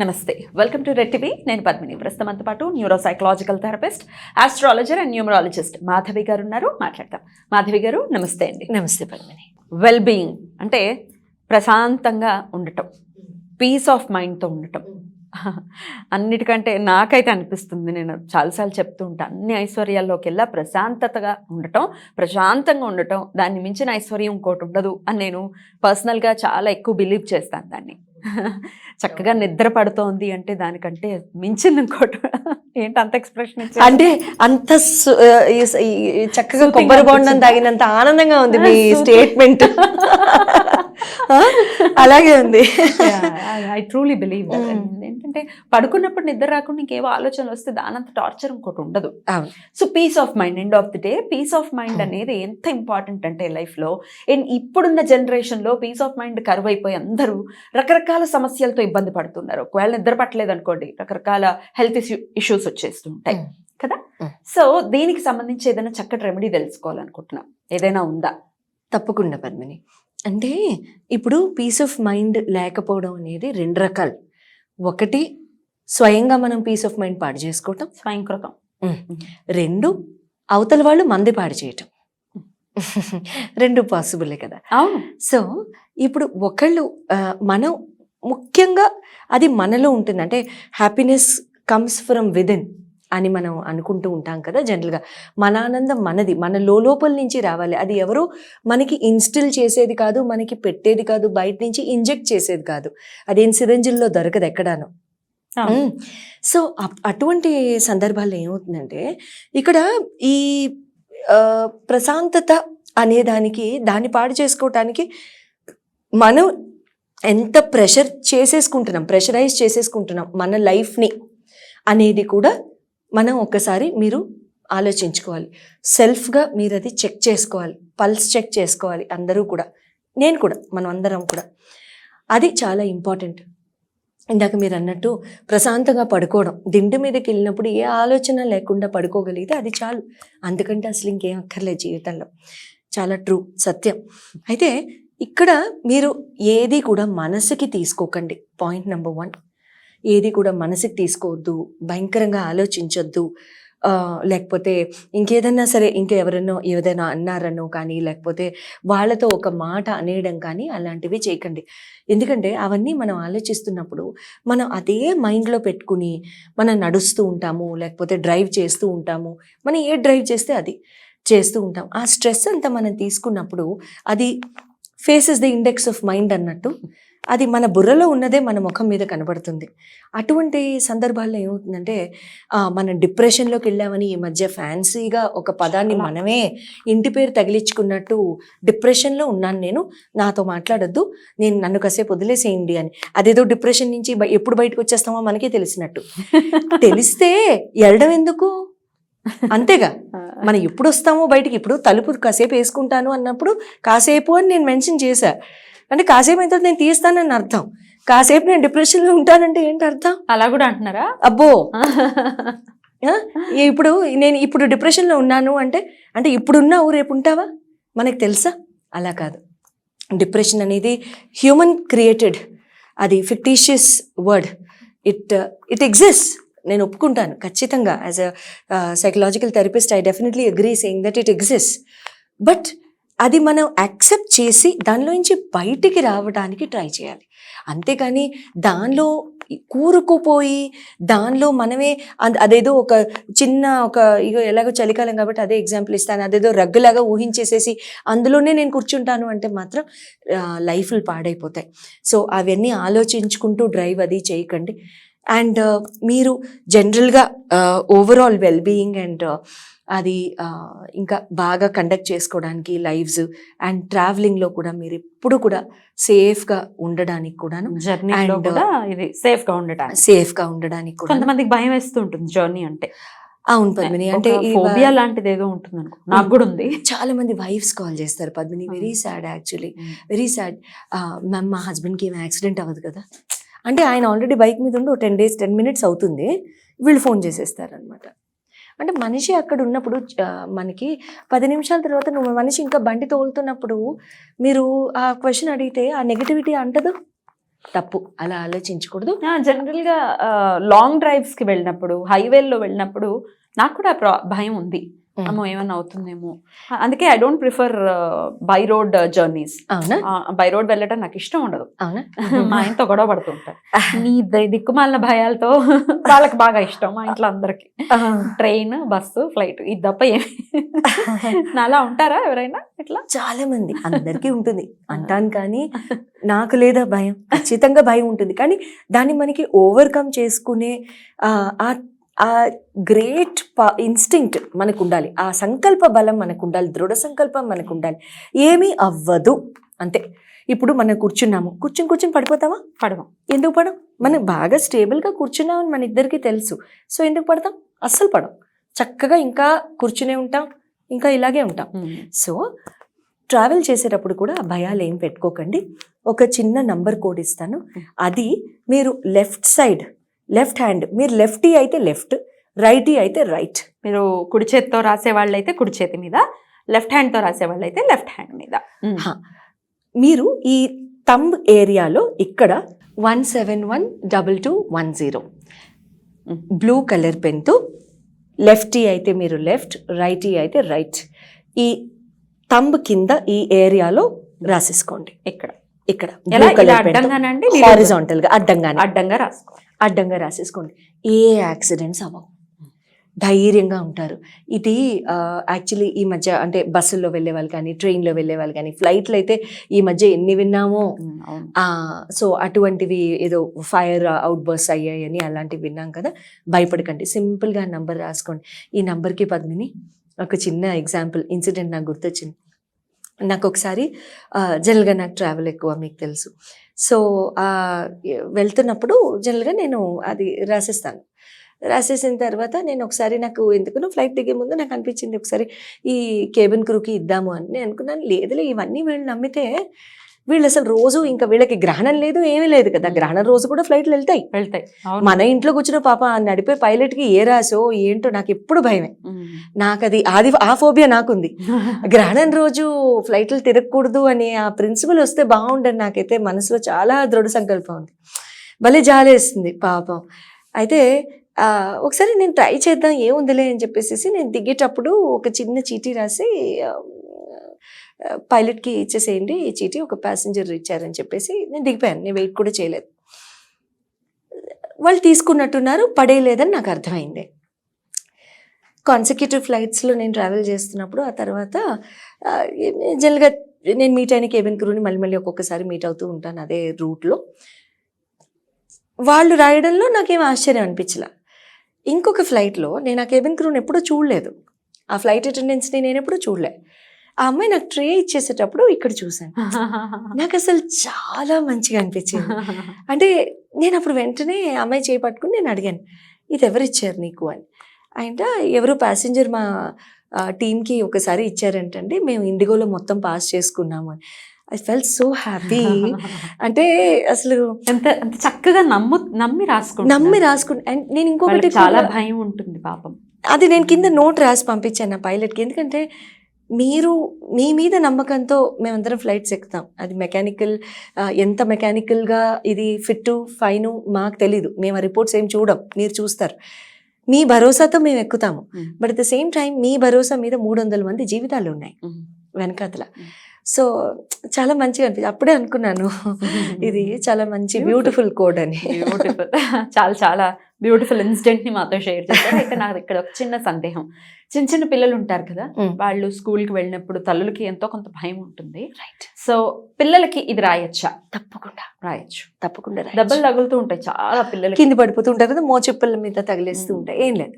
నమస్తే. Welcome to red TV నేను పద్మిని. ప్రస్తుతంతో పాటు neuro psychological therapist astrologer and numerologist Madhavi garu ఉన్నారు. మాట్లాడతాం. మాధవి గారు నమస్తే అండి. నమస్తే పద్మిని. వెల్ బీయింగ్ అంటే ప్రశాంతంగా ఉండటం పీస్ ఆఫ్ మైండ్తో ఉండటం. అన్నిటికంటే నాకైతే అనిపిస్తుంది. నేను చాలాసార్లు చెప్తూ ఉంటాను అన్ని ఐశ్వర్యాల్లోకి వెళ్ళా ప్రశాంతతగా ఉండటం ప్రశాంతంగా ఉండటం దాన్ని మించిన ఐశ్వర్యం ఇంకోటి ఉండదు అని నేను పర్సనల్గా చాలా ఎక్కువ బిలీవ్ చేస్తాను దాన్ని. చక్కగా నిద్ర పడుతోంది అంటే దానికంటే మించిన ఇంకోటి ఏంటి అంత ఎక్స్ప్రెషన్ అంటే అంత చక్కగా కొబ్బరి బొండం? తాగినంత ఆనందంగా ఉంది మీ. స్టేట్మెంట్ అలాగే ఉంది ఐ ట్రూలీ బిలీవ్ Mm. ఏంటంటే పడుకున్నప్పుడు నిద్ర రాకుండా ఇంకేవో ఆలోచనలు వస్తే దానంత టార్చర్ ఇంకోటి ఉండదు. So peace of mind end of the day peace of mind Mm. అనేది ఎంత ఇంపార్టెంట్ అంటే లైఫ్లో అండ్ ఇప్పుడున్న జనరేషన్లో పీస్ ఆఫ్ మైండ్ కరువు అయిపోయి అందరూ రకరకాల సమస్యలతో ఇబ్బంది పడుతున్నారు ఒకవేళ నిద్ర పట్టలేదు అనుకోండి రకరకాల హెల్త్ ఇష్యూస్ వచ్చేస్తుంటాయి Mm. కదా Mm. సో దీనికి సంబంధించి ఏదైనా చక్కటి రెమెడీ తెలుసుకోవాలనుకుంటున్నాం ఏదైనా ఉందా తప్పకుండా పద్మిని అంటే ఇప్పుడు పీస్ ఆఫ్ మైండ్ లేకపోవడం అనేది రెండు రకాలు. ఒకటి స్వయంగా మనం పీస్ ఆఫ్ మైండ్ పాడు చేసుకోవటం. స్వయంకృతం. రెండు అవతల వాళ్ళు మంది పాడు చేయటం. రెండు పాసిబులే కదా. అవును. సో ఇప్పుడు ఒకళ్ళు మనం ముఖ్యంగా అది మనలో ఉంటుంది. అంటే హ్యాపీనెస్ కమ్స్ ఫ్రమ్ విదిన్ అని మనం అనుకుంటూ ఉంటాం కదా జనరల్గా. మన ఆనందం మనది మన లోపల నుంచి రావాలి. అది ఎవరో? మనకి ఇన్స్టిల్ చేసేది కాదు మనకి పెట్టేది కాదు బయట నుంచి ఇంజెక్ట్ చేసేది కాదు. అదేం సిరంజిల్లో దొరకదు ఎక్కడాను. సో అటువంటి సందర్భాల్లో ఏమవుతుందంటే ఇక్కడ ఈ ప్రశాంతత అనే దానికి దాన్ని పాడు చేసుకోవటానికి మనం ఎంత ప్రెషర్ చేసేసుకుంటున్నాం ప్రెషరైజ్ చేసేసుకుంటున్నాం మన లైఫ్ని అనేది కూడా మనం ఒకసారి మీరు ఆలోచించుకోవాలి. సెల్ఫ్గా మీరు అది చెక్ చేసుకోవాలి. పల్స్ చెక్ చేసుకోవాలి అందరూ కూడా. నేను కూడా మనం అందరం కూడా. అది చాలా ఇంపార్టెంట్. ఇందాక మీరు అన్నట్టు ప్రశాంతంగా పడుకోవడం. దిండు మీదకి వెళ్ళినప్పుడు ఏ ఆలోచన లేకుండా పడుకోగలిగితే అది చాలు. అందుకంటే అసలు ఇంకేం అక్కర్లేదు జీవితంలో. చాలా ట్రూ సత్యం. అయితే ఇక్కడ మీరు ఏది కూడా మనసుకి తీసుకోకండి. Point number one. ఏది కూడా మనసుకి తీసుకోవద్దు భయంకరంగా ఆలోచించొద్దు. లేకపోతే ఇంకేదన్నా సరే ఇంకెవరనో ఏదైనా అన్నారనో కానీ లేకపోతే వాళ్ళతో ఒక మాట అనేయడం కానీ అలాంటివి చేయకండి. ఎందుకంటే అవన్నీ మనం ఆలోచిస్తున్నప్పుడు మనం అదే మైండ్లో పెట్టుకుని మనం నడుస్తూ ఉంటాము లేకపోతే డ్రైవ్ చేస్తూ ఉంటాము. మనం ఏ డ్రైవ్ చేస్తే అది చేస్తూ ఉంటాం. ఆ స్ట్రెస్ అంతా మనం తీసుకున్నప్పుడు అది face is the index of mind అన్నట్టు అది మన బుర్రలో ఉన్నదే మన ముఖం మీద కనబడుతుంది. అటువంటి సందర్భాల్లో ఏమవుతుందంటే మనం డిప్రెషన్లోకి వెళ్ళామని ఈ మధ్య ఫ్యాన్సీగా ఒక పదాన్ని. మనమే ఇంటి పేరు తగిలించుకున్నట్టు డిప్రెషన్లో ఉన్నాను నేను. నాతో మాట్లాడొద్దు. నేను నన్ను కాసేపు వదిలేసేయండి అని. అదేదో డిప్రెషన్ నుంచి ఎప్పుడు బయటకు వచ్చేస్తామో మనకే తెలిసినట్టు. తెలిస్తే వెళ్ళడం ఎందుకు? అంతేగా. మనం ఎప్పుడు వస్తామో బయటికి ఇప్పుడు తలుపు కాసేపు వేసుకుంటాను అన్నప్పుడు కాసేపు అని నేను మెన్షన్ చేశా. అంటే కాసేపు అయిన తర్వాత నేను తీస్తానని అర్థం. కాసేపు నేను డిప్రెషన్లో ఉంటానంటే ఏంటి అర్థం? అలా కూడా అంటున్నారా? అబ్బో? ఇప్పుడు నేను ఇప్పుడు డిప్రెషన్లో ఉన్నాను అంటే అంటే ఇప్పుడు ఉన్నావు రేపు ఉంటావా? మనకు తెలుసా? అలా కాదు. డిప్రెషన్ అనేది హ్యూమన్ క్రియేటెడ్ అది fictitious word it it exist నేను ఒప్పుకుంటాను ఖచ్చితంగా. As a psychological therapist I definitely agree saying that it exist but అది మనం యాక్సెప్ట్ చేసి దానిలో నుంచి బయటికి రావడానికి ట్రై చేయాలి. అంతేకాని దానిలో కూరుకుపోయి దానిలో మనమే అదేదో ఒక చిన్న ఒక ఇగో ఎలాగో చలికాలం కాబట్టి అదే ఎగ్జాంపుల్ ఇస్తాను. అదేదో రగ్గులాగా ఊహించేసేసి అందులోనే నేను కూర్చుంటాను అంటే మాత్రం లైఫ్లు పాడైపోతాయి. సో అవన్నీ ఆలోచించుకుంటూ డ్రైవ్ అది చేయకండి. అండ్ మీరు జనరల్గా ఓవరాల్ వెల్ బీయింగ్ అండ్ అది ఇంకా బాగా కండక్ట్ చేసుకోవడానికి లైవ్స్ అండ్ ట్రావెలింగ్లో కూడా మీరు ఎప్పుడు కూడా సేఫ్గా ఉండడానికి కూడాను జర్నీలో And, కూడా ఇది సేఫ్గా ఉండటానికి. సేఫ్గా ఉండడానికి కూడా కొంతమందికి భయం వేస్తూ ఉంటుంది జర్నీ అంటే. అవును పద్మిని అంటే ఫోబియా లాంటిది ఏదో ఉంటుంది అనుకో. నాకు కూడా ఉంది. చాలా మంది వైఫ్స్ కాల్ చేస్తారు Padmini very sad actually very sad ma'am మా హస్బెండ్కి ఏమి యాక్సిడెంట్ అవ్వదు కదా. అంటే ఆయన ఆల్రెడీ బైక్ మీద ఉండి టెన్ డేస్ టెన్ మినిట్స్ అవుతుంది. వీళ్ళు ఫోన్ చేసేస్తారనమాట అంటే మనిషి అక్కడ ఉన్నప్పుడు మనకి పది నిమిషాల తర్వాత నువ్వు మనిషి ఇంకా బండి తోలుతున్నప్పుడు మీరు ఆ క్వశ్చన్ అడిగితే ఆ నెగిటివిటీ అంటదు? తప్పు. అలా ఆలోచించకూడదు. జనరల్గా లాంగ్ డ్రైవ్స్కి వెళ్ళినప్పుడు హైవేల్లో వెళ్ళినప్పుడు నాకు కూడా ప్రా- భయం ఉంది. అమ్మో ఏమన్నా అవుతుందేమో. అందుకే I don't prefer by road journeys by road వెళ్ళటం నాకు ఇష్టం ఉండదు. మా ఇంట్లో గొడవ పడుతుంటారు నీ దిక్కుమాలిన భయాలతో వాళ్ళకి బాగా ఇష్టం మా ఇంట్లో అందరికి. ట్రైన్ బస్సు ఫ్లైట్ ఇది తప్ప ఏమి. అలా ఉంటారా ఎవరైనా ఇట్లా? చాలా మంది. అందరికీ ఉంటుంది. అంటాను కానీ నాకు లేదా భయం? ఖచ్చితంగా భయం ఉంటుంది. కానీ దాన్ని మనకి ఓవర్కమ్ చేసుకునే ఆ, ఆ గ్రేట్ ఇన్స్టింక్ట్ మనకు ఉండాలి ఆ సంకల్ప బలం మనకు ఉండాలి దృఢ సంకల్పం మనకు ఉండాలి ఏమీ అవ్వదు. అంతే. ఇప్పుడు మనం కూర్చున్నాము. కూర్చుని కూర్చుని పడిపోతామా పడవం. ఎందుకు పడం మనం బాగా స్టేబుల్గా కూర్చున్నామని మన ఇద్దరికి తెలుసు. సో ఎందుకు పడతాం? అస్సలు పడం చక్కగా ఇంకా కూర్చునే ఉంటాం. ఇంకా ఇలాగే ఉంటాం. సో ట్రావెల్ చేసేటప్పుడు కూడా ఆ భయాలు ఏం పెట్టుకోకండి. ఒక చిన్న నంబర్ కోడ్ ఇస్తాను. అది మీరు లెఫ్ట్ సైడ్ లెఫ్ట్ హ్యాండ్. మీరు లెఫ్టీ అయితే లెఫ్ట్ రైటీ అయితే రైట్. మీరు కుడి చేతితో రాసే వాళ్ళైతే కుడి చేతి మీద లెఫ్ట్ హ్యాండ్తో రాసే వాళ్ళైతే లెఫ్ట్ హ్యాండ్ మీద. మీరు ఈ తంబ్ ఏరియాలో ఇక్కడ one seven one double two one zero. Blue colour పెన్తో lefty అయితే మీరు లెఫ్ట్ రైటీ అయితే రైట్. ఈ తంబ్ కింద ఈ ఏరియాలో రాసేసుకోండి. ఇక్కడ. ఇక్కడ? హారిజాంటల్గా అడ్డంగానే. అడ్డంగా రాసుకో అడ్డంగా రాసేసుకోండి. ఏ యాక్సిడెంట్స్ అవ్వవు. ధైర్యంగా ఉంటారు. ఇది యాక్చువల్లీ ఈ మధ్య అంటే బస్సుల్లో వెళ్ళే వాళ్ళు కానీ ట్రైన్లో వెళ్ళే వాళ్ళు కానీ ఫ్లైట్లు అయితే ఈ మధ్య ఎన్ని విన్నామో సో అటువంటివి ఏదో ఫైర్ అవుట్ బర్స్ అయ్యాయని అలాంటివి విన్నాం కదా భయపడకండి. సింపుల్గా నంబర్ రాసుకోండి. ఈ నంబర్కి పద్మిని ఒక చిన్న ఎగ్జాంపుల్ ఇన్సిడెంట్ నాకు గుర్తొచ్చింది. నాకు ఒకసారి జనరల్గా నాకు ట్రావెల్ ఎక్కువ మీకు తెలుసు. సో వెళ్తున్నప్పుడు జనరల్గా నేను అది రాసేస్తాను. రాసేసిన తర్వాత నేను ఒకసారి నాకు ఎందుకునో ఫ్లైట్ దిగే ముందు నాకు అనిపించింది ఒకసారి ఈ కేబిన్ క్రూకి ఇద్దాము అని నేను అనుకున్నాను లేదులే ఇవన్నీ వీళ్ళు నమ్మితే వీళ్ళు అసలు రోజు ఇంకా వీళ్ళకి గ్రహణం లేదు ఏమీ లేదు కదా. గ్రహణం రోజు కూడా ఫ్లైట్లు వెళ్తాయి. వెళ్తాయి. మన ఇంట్లో కూర్చున్న పాప నడిపే పైలట్కి ఏ రాసో ఏంటో నాకు ఎప్పుడు భయమే. నాకు అది అది ఆ ఫోబియా నాకుంది. గ్రహణం రోజు ఫ్లైట్లు తిరగకూడదు అని ఆ ప్రిన్సిపల్ వస్తే బాగుండని నాకైతే మనసులో చాలా దృఢ సంకల్పం ఉంది. భలే జాలేస్తుంది పాపం. అయితే ఒకసారి నేను ట్రై చేద్దాం ఏముందిలే అని చెప్పేసి నేను దిగేటప్పుడు ఒక చిన్న చీటీ రాసి పైలట్కి ఇచ్చేసేయండి ఈ చీటీ ఒక ప్యాసింజర్ ఇచ్చారని చెప్పేసి నేను దిగిపోయాను. నేను వెయిట్ కూడా చేయలేదు. వాళ్ళు తీసుకున్నట్టున్నారు పడేయలేదని నాకు అర్థమైంది. కాన్సిక్యూటివ్ ఫ్లైట్స్లో నేను ట్రావెల్ చేస్తున్నప్పుడు ఆ తర్వాత జనరల్గా నేను మీట్ అయిన కేబిన్ క్రూని మళ్ళీ మళ్ళీ ఒక్కొక్కసారి మీట్ అవుతూ ఉంటాను అదే రూట్లో వాళ్ళు రాయడంలో నాకేం ఆశ్చర్యం అనిపించలే. ఇంకొక ఫ్లైట్లో నేను ఆ కేబిన్ క్రూని ఎప్పుడూ చూడలేదు. ఆ ఫ్లైట్ అటెండెన్స్ని నేను ఎప్పుడూ చూడలే. ఆ అమ్మాయి నాకు ట్రే ఇచ్చేసేటప్పుడు ఇక్కడ చూశాను. నాకు అసలు చాలా మంచిగా అనిపించింది. అంటే నేను అప్పుడు వెంటనే అమ్మాయి చేయి పట్టుకుని నేను అడిగాను ఇది ఎవరు ఇచ్చారు నీకు? అని. ఆయన ఎవరు ప్యాసింజర్ మా టీంకి ఒకసారి ఇచ్చారంటండి మేము ఇండిగోలో మొత్తం పాస్ చేసుకున్నాము. అని. ఐ ఫెల్ సో హ్యాపీ అంటే అసలు ఎంత చక్కగా నమ్ము నమ్మి రాసుకుంటున్నారు. నమ్మి రాసుకుని అండ్ నేను ఇంకొకటి చాలా భయం ఉంటుంది పాపం. అది నేను కింద నోట్ రాసి పంపించాను నా పైలట్కి ఎందుకంటే మీరు మీ మీద నమ్మకంతో మేమందరం ఫ్లైట్స్ ఎక్కుతాం. అది మెకానికల్ ఎంత మెకానికల్గా ఇది ఫిట్ ఫైను మాకు తెలీదు. మేము ఆ రిపోర్ట్స్ ఏం చూడం. మీరు చూస్తారు. మీ భరోసాతో మేము ఎక్కుతాము. But at the same time మీ భరోసా మీద మూడు వందల మంది జీవితాలు ఉన్నాయి. వెనకాతల. సో చాలా మంచిగా అనిపించింది అప్పుడే అనుకున్నాను. ఇది చాలా మంచి. బ్యూటిఫుల్ కోడ్ అని. బ్యూటిఫుల్ చాలా చాలా బ్యూటిఫుల్ ఇన్సిడెంట్ని మాతో షేర్ చేశారు. అయితే నాకు ఇక్కడ ఒక చిన్న సందేహం. చిన్న చిన్న పిల్లలు ఉంటారు కదా. వాళ్ళు స్కూల్కి వెళ్ళినప్పుడు తల్లులకి ఎంతో కొంత భయం ఉంటుంది. రైట్ సో పిల్లలకి ఇది రాయొచ్చా? తప్పకుండా. రాయొచ్చు. తప్పకుండా. దెబ్బలు తగులుతూ ఉంటాయి. చాలా పిల్లలకి. కింద పడిపోతూ ఉంటారు కదా మోచెప్పల మీద తగిలేస్తూ. ఉంటాయి. ఏం లేదు.